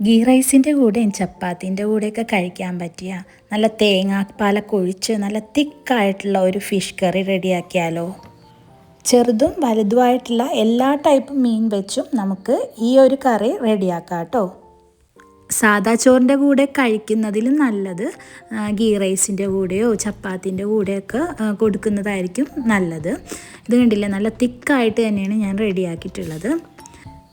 ഗീ റൈസിന്റെ കൂടെയും ചപ്പാത്തിന്റെ കൂടെയൊക്കെ കഴിക്കാൻ പറ്റിയ നല്ല തേങ്ങാപ്പാലൊക്കെ ഒഴിച്ച് നല്ല തിക്കായിട്ടുള്ള ഒരു ഫിഷ് കറി റെഡിയാക്കിയാലോ? ചെറുതും വലുതുമായിട്ടുള്ള എല്ലാ ടൈപ്പ് മീൻ വെച്ചും നമുക്ക് ഈ ഒരു കറി റെഡിയാക്കാം കേട്ടോ. സാദാ ചോറിന്റെ കൂടെ കഴിക്കുന്നതിലും നല്ലത് ഗീ റൈസിന്റെ കൂടെയോ ചപ്പാത്തിന്റെ കൂടെയൊക്കെ കൊടുക്കുന്നതായിരിക്കും നല്ലത്. ഇത് കണ്ടില്ലേ? നല്ല തിക്കായിട്ട് തന്നെയാണ് ഞാൻ റെഡിയാക്കിയിട്ടുള്ളത്.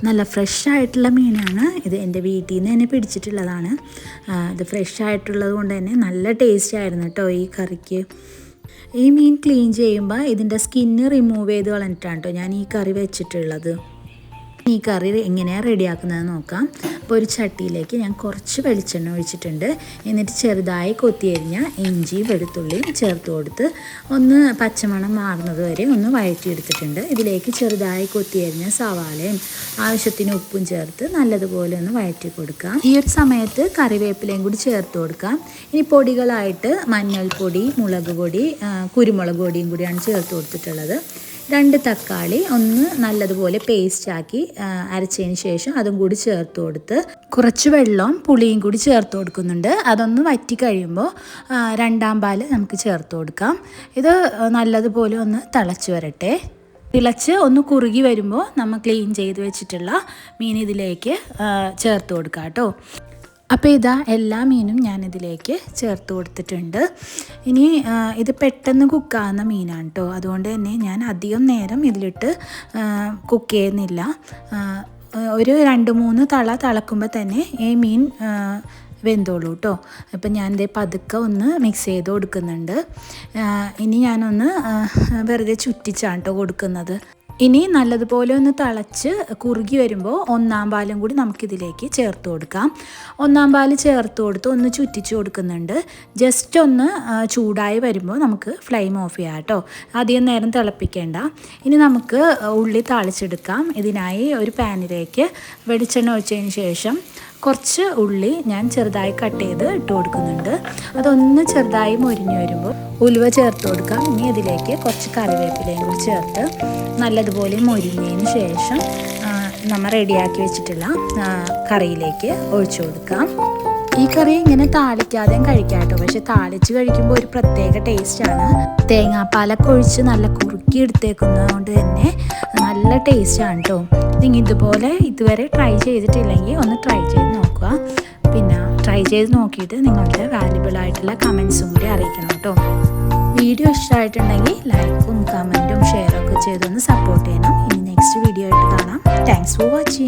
നല്ല ഫ്രഷ് ആയിട്ടുള്ള മീനാണ്. ഇത് എന്റെ വീട്ടിൽ നിന്ന് തന്നെ പിടിച്ചിട്ടുള്ളതാണ്. ഇത് ഫ്രഷ് ആയിട്ടുള്ളത് കൊണ്ട് തന്നെ നല്ല ടേസ്റ്റ് ആയിരുന്നു കേട്ടോ ഈ കറിക്ക്. ഈ മീൻ ക്ലീൻ ചെയ്യുമ്പോൾ ഇതിന്റെ സ്കിന്ന് റിമൂവ് ചെയ്ത് കളഞ്ഞിട്ടാണ് കേട്ടോ ഞാൻ ഈ കറി വെച്ചിട്ടുള്ളത്. ഈ കറി എങ്ങനെയാണ് റെഡിയാക്കുന്നത് നോക്കാം. അപ്പോൾ ഒരു ചട്ടിയിലേക്ക് ഞാൻ കുറച്ച് വെളിച്ചെണ്ണ ഒഴിച്ചിട്ടുണ്ട്. എന്നിട്ട് ചെറുതായി കൊത്തിയരിഞ്ഞ ഇഞ്ചി വെളുത്തുള്ളിയും ചേർത്ത് കൊടുത്ത് ഒന്ന് പച്ചമണം മാറുന്നത് വരെ ഒന്ന് വഴറ്റിയെടുത്തിട്ടുണ്ട്. ഇതിലേക്ക് ചെറുതായി കൊത്തിയരിഞ്ഞ സവാളയും ആവശ്യത്തിന് ഉപ്പും ചേർത്ത് നല്ലതുപോലെ ഒന്ന് വഴറ്റി കൊടുക്കാം. ഈ ഒരു സമയത്ത് കറിവേപ്പിലയും കൂടി ചേർത്ത് കൊടുക്കാം. ഇനി പൊടികളായിട്ട് മഞ്ഞൾപ്പൊടി മുളക് പൊടി കുരുമുളക് പൊടിയും കൂടിയാണ് ചേർത്ത് കൊടുത്തിട്ടുള്ളത്. രണ്ട് തക്കാളി ഒന്ന് നല്ലതുപോലെ പേസ്റ്റാക്കി അരച്ചതിന് ശേഷം അതും കൂടി ചേർത്ത് കൊടുത്ത് കുറച്ച് വെള്ളവും പുളിയും കൂടി ചേർത്ത് കൊടുക്കുന്നുണ്ട്. അതൊന്ന് വറ്റി കഴിയുമ്പോൾ രണ്ടാം പാൽ നമുക്ക് ചേർത്ത് കൊടുക്കാം. ഇത് നല്ലതുപോലെ ഒന്ന് തിളച്ച് വരട്ടെ. തിളച്ച് ഒന്ന് കുറുകി വരുമ്പോൾ നമ്മൾ ക്ലീൻ ചെയ്ത് വെച്ചിട്ടുള്ള മീൻ ഇതിലേക്ക് ചേർത്ത് കൊടുക്കാം കേട്ടോ. അപ്പോൾ ഇതാ എല്ലാ മീനും ഞാനിതിലേക്ക് ചേർത്ത് കൊടുത്തിട്ടുണ്ട്. ഇനി ഇത് പെട്ടെന്ന് കുക്കാവുന്ന മീനാണ് കേട്ടോ അതുകൊണ്ട് തന്നെ ഞാൻ അധികം നേരം ഇതിലിട്ട് കുക്ക് ചെയ്യുന്നില്ല. ഒരു രണ്ട് മൂന്ന് തള തിളക്കുമ്പോൾ തന്നെ ഈ മീൻ വെന്തോളൂ കേട്ടോ അപ്പം ഞാനിത് പതുക്കെ ഒന്ന് മിക്സ് ചെയ്ത് കൊടുക്കുന്നുണ്ട്. ഇനി ഞാനൊന്ന് വെറുതെ ചുറ്റിച്ചാണ് കേട്ടോ കൊടുക്കുന്നത്. ഇനി നല്ലതുപോലെ ഒന്ന് തിളച്ച് കുറുകി വരുമ്പോൾ ഒന്നാം പാലും കൂടി നമുക്കിതിലേക്ക് ചേർത്ത് കൊടുക്കാം. ഒന്നാം പാൽ ചേർത്ത് കൊടുത്ത് ഒന്ന് ചുറ്റിച്ച് കൊടുക്കുന്നുണ്ട്. ജസ്റ്റ് ഒന്ന് ചൂടായി വരുമ്പോൾ നമുക്ക് ഫ്ലെയിം ഓഫ് ചെയ്യാം കേട്ടോ. അധികം നേരം തിളപ്പിക്കേണ്ട. ഇനി നമുക്ക് ഉള്ളി താളിച്ചെടുക്കാം. ഇതിനായി ഒരു പാനിലേക്ക് വെളിച്ചെണ്ണ ഒഴിച്ചതിന് ശേഷം കുറച്ച് ഉള്ളി ഞാൻ ചെറുതായി കട്ട് ചെയ്ത് ഇട്ട് കൊടുക്കുന്നുണ്ട്. അതൊന്ന് ചെറുതായി മുരിഞ്ഞു വരുമ്പോൾ ഉലുവ ചേർത്ത് കൊടുക്കാം. ഇനി ഇതിലേക്ക് കുറച്ച് കറിവേപ്പിലയും കൂടി ചേർത്ത് നല്ലതുപോലെ മൊരിഞ്ഞതിന് ശേഷം നമ്മൾ റെഡിയാക്കി വെച്ചിട്ടുള്ള കറിയിലേക്ക് ഒഴിച്ചു കൊടുക്കാം. ഈ കറി ഇങ്ങനെ താളിക്കാതെയും കഴിക്കാം കേട്ടോ. പക്ഷെ താളിച്ച് കഴിക്കുമ്പോൾ ഒരു പ്രത്യേക ടേസ്റ്റാണ് തേങ്ങാപ്പാലൊക്കെ ഒഴിച്ച് നല്ല കുറുക്കി എടുത്തേക്കുന്നത് കൊണ്ട് തന്നെ നല്ല ടേസ്റ്റാണ് കേട്ടോ. നിങ്ങൾ ഇതുപോലെ ഇതുവരെ ട്രൈ ചെയ്തിട്ടില്ലെങ്കിൽ ഒന്ന് ട്രൈ ചെയ്ത് നോക്കുക. പിന്നെ ട്രൈ ചെയ്ത് നോക്കിയിട്ട് നിങ്ങളുടെ വാല്യുബിൾ ആയിട്ടുള്ള കമൻസും കൂടി അറിയിക്കണം കേട്ടോ. വീഡിയോ ഇഷ്ടമായിട്ടുണ്ടെങ്കിൽ ലൈക്കും കമന്റും ഷെയറൊക്കെ ചെയ്തൊന്ന് സപ്പോർട്ട് ചെയ്യണം. ഇനി നെക്സ്റ്റ് വീഡിയോ ആയിട്ട് കാണാം. Thanks for watching